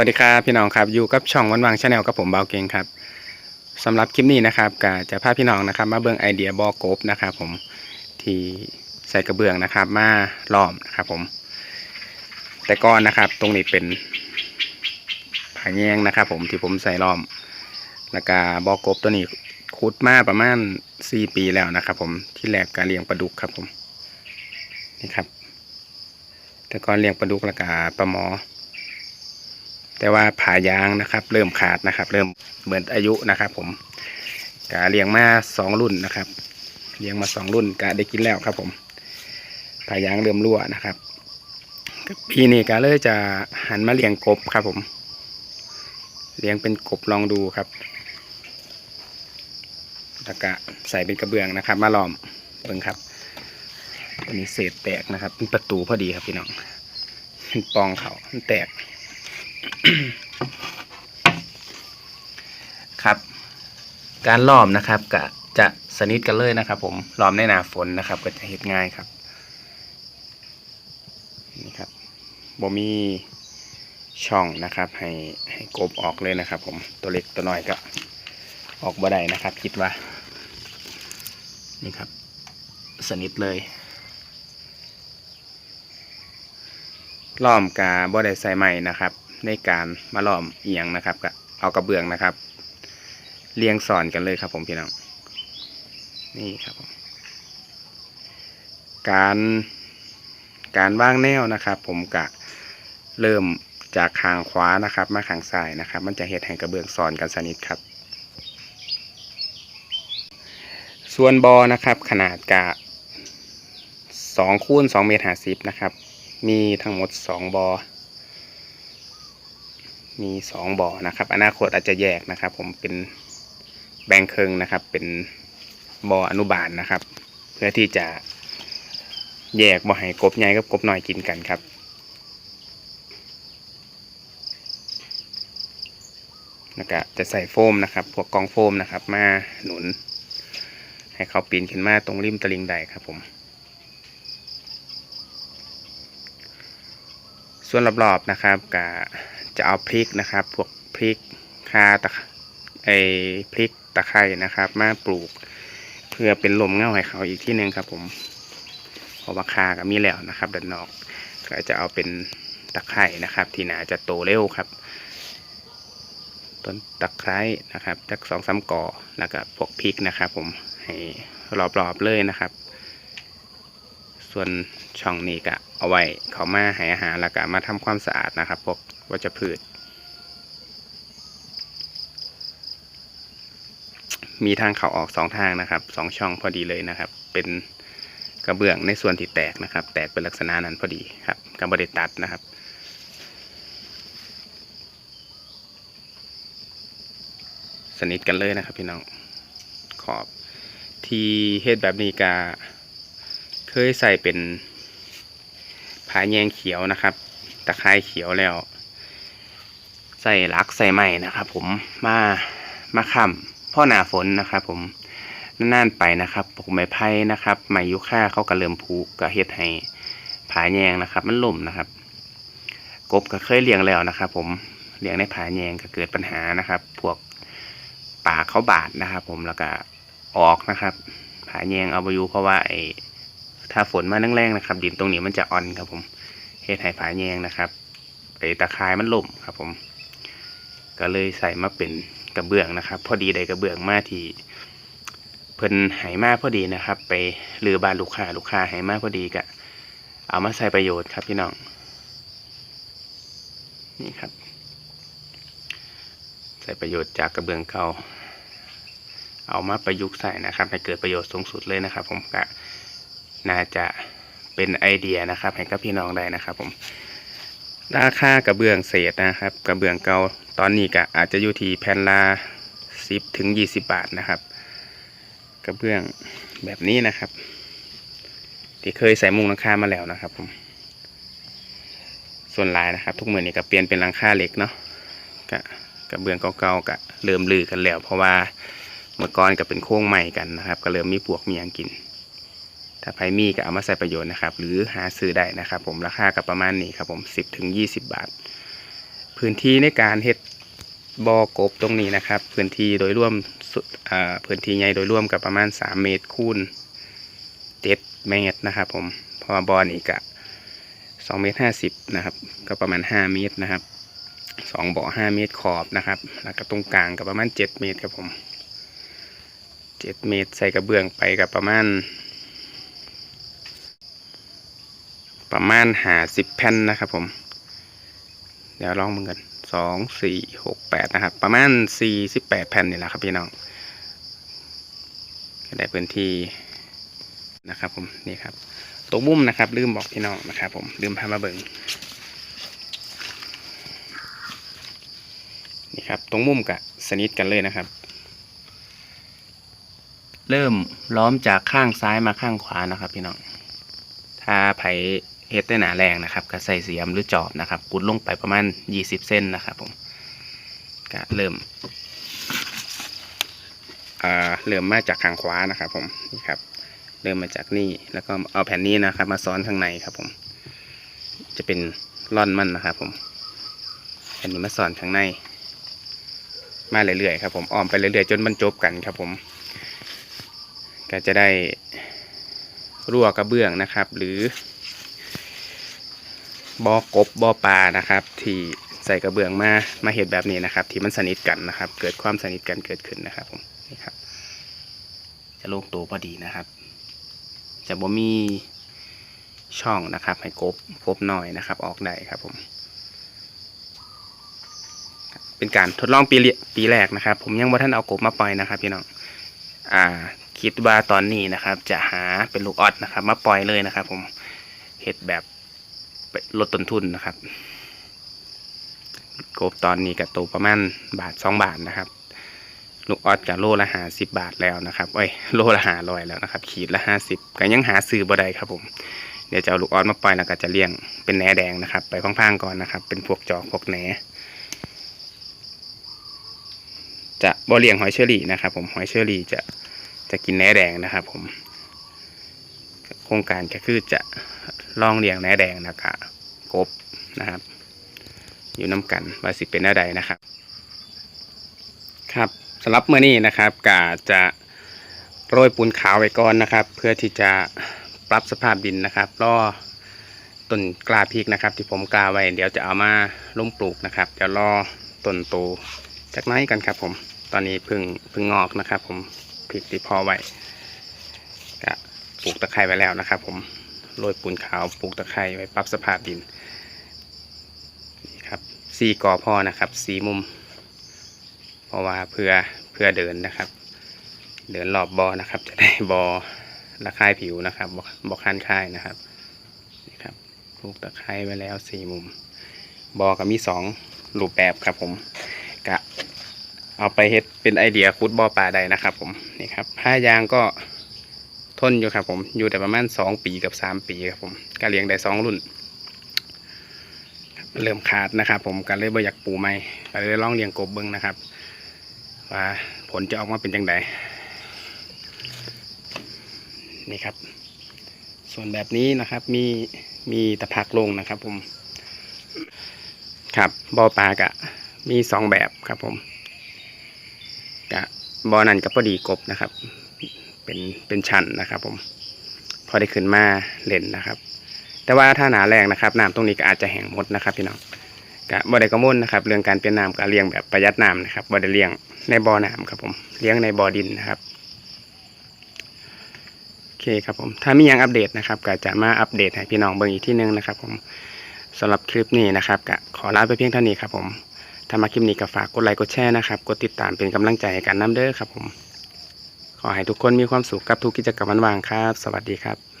วัสดีครับพี่น้องครับอยู่กับช่องวันวางชาแนลกับผมเบาเก่งครับสำหรับคลิปนี้นะครับก็จะพาพี่น้องนะครับมาเบิ่งไอเดียบอกบนะครับผมที่ใส่กระเบื้องนะครับมาล้อมนะครับผม แต่ก่อนนะครับตรงนี้เป็นผาแยงนะครับผมที่ผมใส่ล้อม แล้วก็บอกบตัวนี้ขุดมาประมาณสี่ปีแล้วนะครับผมที่แรกการเลี้ยงปลาดุกครับผมนี่ครับ แต่ก่อนเลี้ยงปลาดุกแล้วก็ปลาหมอ แต่ว่าผ่ายางนะครับ เริ่มขาดนะครับ เริ่มเหมือนอายุนะครับ ผมกะเลี้ยงมาสองรุ่นนะครับเลี้ยงมาสองรุ่นกะได้กินแล้วครับ ผมผ่ายางเริ่มรั่วนะครับปีนี้กะเลยจะหันมาเลี้ยงกบครับ ผม เลี้ยงเป็นกบลองดูครับแล้วก็ใส่เป็นกระเบื้องนะครับ มาล้อมเบิ่งครับอันนี้เศษแตกนะครับ เป็นประตูพอดีครับพี่น้องมันปองเขามันแตก ครับ การล้อมนะครับก็จะสนิทกันเลยนะครับ ผมล้อมในหนาฝนนะครับ ก็จะเห็ดง่ายครับนี่ครับบ่มีช่องนะครับ ให้ให้กบออกเลยนะครับ ผมตัวเล็กตัวน้อยก็ออกบ่ได้นะครับ คิดว่า นี่ครับ สนิทเลยล้อมกาบ่ได้ใส่ใหม่นะครับ ในการมาล้อมเอียงนะครับก็เอากระเบื้องนะครับ เรียงสอนกันเลยครับ ผมพี่น้องนี่ครับผมการการวางแนวนะครับ ผมกะเริ่มจากขางขวานะครับ มาขางซ้ายนะครับ มันจะเห็ดให้กระเบื้องสอนกันสนิทครับ ส่วนบอนะครับ ขนาดกะสองคูณสองเมตรห้าสิบนะครับ มีทั้งหมดสองบอ มีสองบ่อนะครับ อนาคตอาจจะแยกนะครับ ผมเป็นแบ่งเคิงนะครับ เป็นบ่ออนุบาลนะครับ เพื่อที่จะแยกบ่อให้กบใหญ่กับกบน้อยกินกันครับแล้วก็จะใส่โฟมนะครับ พวกกองโฟมนะครับ มาหนุน ให้เขาปีนขึ้นมาตรงริมตลิ่งใดครับผม ส่วนรอบๆนะครับก็ จะเอาพริกนะครับ พวกพริกข่าตะไอพริกตะไคร่นะครับ มาปลูก เพื่อเป็นลมเง่าให้เขาอีกที่หนึ่งครับ ผมเพราะว่าคาก็มีแล้วนะครับด้านนอก ก็จะเอาเป็นตะไคร่นะครับ ที่นาจะโตเร็วครับต้นตะไคร้นะครับจักสองสามก่อแล้วก็พวกพริกนะครับ ผมให้รอบๆเลยนะครับ ส่วนช่องนี้ก็เอาไว้เขามาให้อาหารแล้วก็มาทำความสะอาดนะครับ พวก วัชพืช มีทางเขาออกสองทางนะครับสองช่องพอดีเลยนะครับ เป็นกระเบื้องในส่วนที่แตกนะครับ แตกเป็นลักษณะนั้นพอดีครับกับบริตัดนะครับสนิทกันเลยนะครับพี่น้องขอบที่เฮ็ดแบบนี้ก็เคยใส่เป็นผาแยงเขียวนะครับ ตะไคร้เขียวแล้ว ใส่ลักใส่ไม้นะครับผมมามาค้ำพ่อหนาฝนนะครับผมน่านไปนะครับปลูกไม้ไผ่นะครับไม้ยุค่าเขาก็เริ่มผุก็เฮ็ดให้ผาแยงนะครับ มันล่มนะครับ กบก็เคยเลี้ยงแล้วนะครับ ผมเลี้ยงในผาแยงก็เกิดปัญหานะครับ พวกป่าเขาบาดนะครับ ผมแล้วก็ออกนะครับ ผาแยงเอาไปอยู่เพราะว่าไอ้ถ้าฝนมาแรงๆนะครับ ดินตรงนี้มันจะอ่อนครับ ผมเฮ็ดให้ผาแยงนะครับไอ้ตะไคร้มันล่มครับ ผม ก็เลยใส่มาเป็นกระเบื้องนะครับ พอดีได้กระเบื้องมาที่เพิ่นไหมาพอดีนะครับ ไปหรือบ้านลูกค้าลูกค้าไหมาพอดีก็เอามาใส่ประโยชน์ครับพี่น้องนี่ครับ ใส่ประโยชน์จากกระเบื้องเก่าเอามาประยุกต์ใส่นะครับให้เกิดประโยชน์สูงสุดเลยนะครับ ผมก็น่าจะเป็นไอเดียนะครับ ให้กับพี่น้องได้นะครับ ผม ราคากระเบื้องเศษนะครับ กระเบื้องเก่าตอนนี้ก็อาจจะอยู่ที่แผ่นละสิบถึงยี่สิบบาทนะครับ กระเบื้องแบบนี้นะครับ ที่เคยใส่มุงหลังคามาแล้วนะครับผมส่วนลายนะครับ ทุกมือนี้ก็เปลี่ยนเป็นหลังคาเหล็กเนาะก็กระเบื้องเก่าๆก็เริ่มลือกันแล้ว เพราะว่าเมื่อก่อนก็เป็นโค้งใหม่กันนะครับ ก็เริ่มมีปวกมีหยังกิน ถ้าใครมีก็เอามาใส่ประโยชน์นะครับ หรือหาซื้อได้นะครับ ผมราคาก็ประมาณนี้ครับผมสิบถึงยี่สิบบาท พื้นที่ในการเฮ็ดบ่อกบตรงนี้นะครับ พื้นที่โดยรวมพื้นที่ใหญ่โดยรวมกับประมาณ 3 เมตรคูณ7เมตรนะครับ ผมเพราะว่าบ่อนี่ก็2เมตร50นะครับ ก็ประมาณ 5 เมตรนะครับสองบ่อ5เมตรขอบนะครับ แล้วก็ตรงกลางก็ประมาณ 7 เมตรครับผม 7 เมตรใส่กระเบื้องไปกับประมาณ ประมาณหาสิบแผ่นนะครับผม เดี๋ยวลองมึงกันสองสี่หกแปดนะครับ ประมาณสี่สิบแปดแผ่นนี่แหละครับพี่น้องได้พื้นที่นะครับผมนี่ครับตรงมุมนะครับ ลืมบอกพี่น้องนะครับ ผมลืมพามาเบิงนี่ครับตรงมุมกับสนิทกันเลยนะครับ เริ่มล้อมจากข้างซ้ายมาข้างขวานะครับ พี่น้องถ้าไผ เฮ็ดได้หนาแรงนะครับก็ใส่เสียมหรือจอบนะครับกุดลงไปประมาณ 20 เส้นนะครับผมก็เริ่มเริ่มมาจากขางขวานะครับผมนี่ครับ เริ่มมาจากนี่แล้วก็เอาแผ่นนี้นะครับ มาซ้อนข้างในครับผม จะเป็นร่อนมันนะครับ ผมแผ่นนี้มาซ้อนข้างใน มาเรื่อยๆครับ ผมอ้อมไปเรื่อยๆจนบรรจบกันครับ ผม ก็จะได้รั่วกระเบื้องนะครับ หรือ บอกบบอปลานะครับ ที่ใส่กระเบื้องมามาเห็ดแบบนี้นะครับ ที่มันสนิทกันนะครับ เกิดความสนิทกันเกิดขึ้นนะครับผมนี่ครับ จะลงตัวพอดีนะครับ จะบ่มีช่องนะครับ ให้กบกบหน่อยนะครับ ออกได้ครับผม เป็นการทดลองปีปีแรกนะครับ ผมยังว่าท่านเอากบมาปล่อยนะครับพี่น้องอ่า คิดว่าตอนนี้นะครับ จะหาเป็นลูกออดนะครับ มาปล่อยเลยนะครับ ผมเห็ดแบบ ลดต้นทุนนะครับกบตอนนี้กับตัวประมาณบาทสองบาทนะครับ ลูกออดกับโลละหาสิบบาทแล้วนะครับเอ้ยโลละหาลอยแล้วนะครับ ขีดละห้าสิบก็ยังหาซื้อบ่ได้ครับผมเดี๋ยวจะเอาลูกออดมาปล่อยแล้วก็จะเลี้ยงเป็นแหนแดงนะครับ ไปพังๆก่อนนะครับ เป็นพวกจอกพวกแหนจะบ่เลี้ยงหอยเชอรี่นะครับ ผมหอยเชอรี่จะจะกินแหนแดงนะครับ ผม โครงการก็คือจะ ล่องเลียงแหนแดงแล้วก็กบนะครับ อยู่น้ากันว่าสิเป็นอะไรนะครับ ครับสำหรับเมื่อนี้นะครับกาจะโรยปูนขาวไว้ก่อนนะครับ เพื่อที่จะปรับสภาพดินนะครับรอต้นกล้าพริกนะครับ ที่ผมกล้าไว้ เดี๋ยวจะเอามาลงปลูกนะครับเดี๋ยวรอต้นโตจากไม้กันครับ ผมตอนนี้เพึ่งเพึ่งงอกนะครับ ผมพริกที่พอไว้ก็ปลูกตะไคร้ไว้แล้วนะครับ ผม โรยปูนขาวปลูกตะไคร้ไว้ปรับสภาพดินนี่ครับสี่กอพอนะครับสี่มุม เพราะว่าเพื่อเพื่อเดินนะครับ เดินรอบบอนะครับ จะได้บอระคายผิวนะครับบอคันค่ายนะครับนี่ครับปลูกตะไคร้ไว้แล้วสี่มุม บอก็มีสองรูปแบบครับผมกะเอาไปเฮ็ดเป็นไอเดียคุดบ่อปลาได้นะครับผมนี่ครับผ้ายางก็ ทนอยู่ครับผมอยู่แต่ประมาณสองปีกับสามปีครับผมก็เลี้ยงได้สองรุ่น เริ่มขาดนะครับผมก็เลยบ่อยากปูใหม่ก็เลยลองเลี้ยงกบเบิ้งนะครับว่าผลจะออกมาเป็นจังไดนี่ครับ ส่วนแบบนี้นะครับมีมีตะพักลงนะครับผม ครับบ่อปลากะมีสองแบบครับผมกะบ่อนั่นกับพอดีกบนะครับ เป็นเป็นชั้นนะครับ ผม พอได้ขึ้นมาเล่นนะครับ แต่ว่าถ้าหนาแรงนะครับน้ำตรงนี้ก็อาจจะแห้งหมดนะครับ พี่น้องกะบ่ได้กังวลนนะครับ เรื่องการเปลี่ยนน้ำการเลี้ยงแบบประหยัดน้ำนะครับบ่ได้เลี้ยงในบ่อน้ำครับ ผมเลี้ยงในบ่อดินนะครับโอเคครับผมถ้ามีอย่างอัปเดตนะครับก็จะมาอัปเดตให้พี่น้องเบิ่งอีกที่นึงนะครับ ผมสำหรับคลิปนี้นะครับก็ขอลาไปเพียงเท่านี้ครับ ผมถ้ามาคลิปนี้ก็ฝากกดไลค์กดแชร์นะครับ กดติดตามเป็นกำลังใจให้กันน้ำเด้อครับผม อให้ทุกคนมีความสุขกับทุกกิจกรรมวันว่างครับ สวัสดีครับ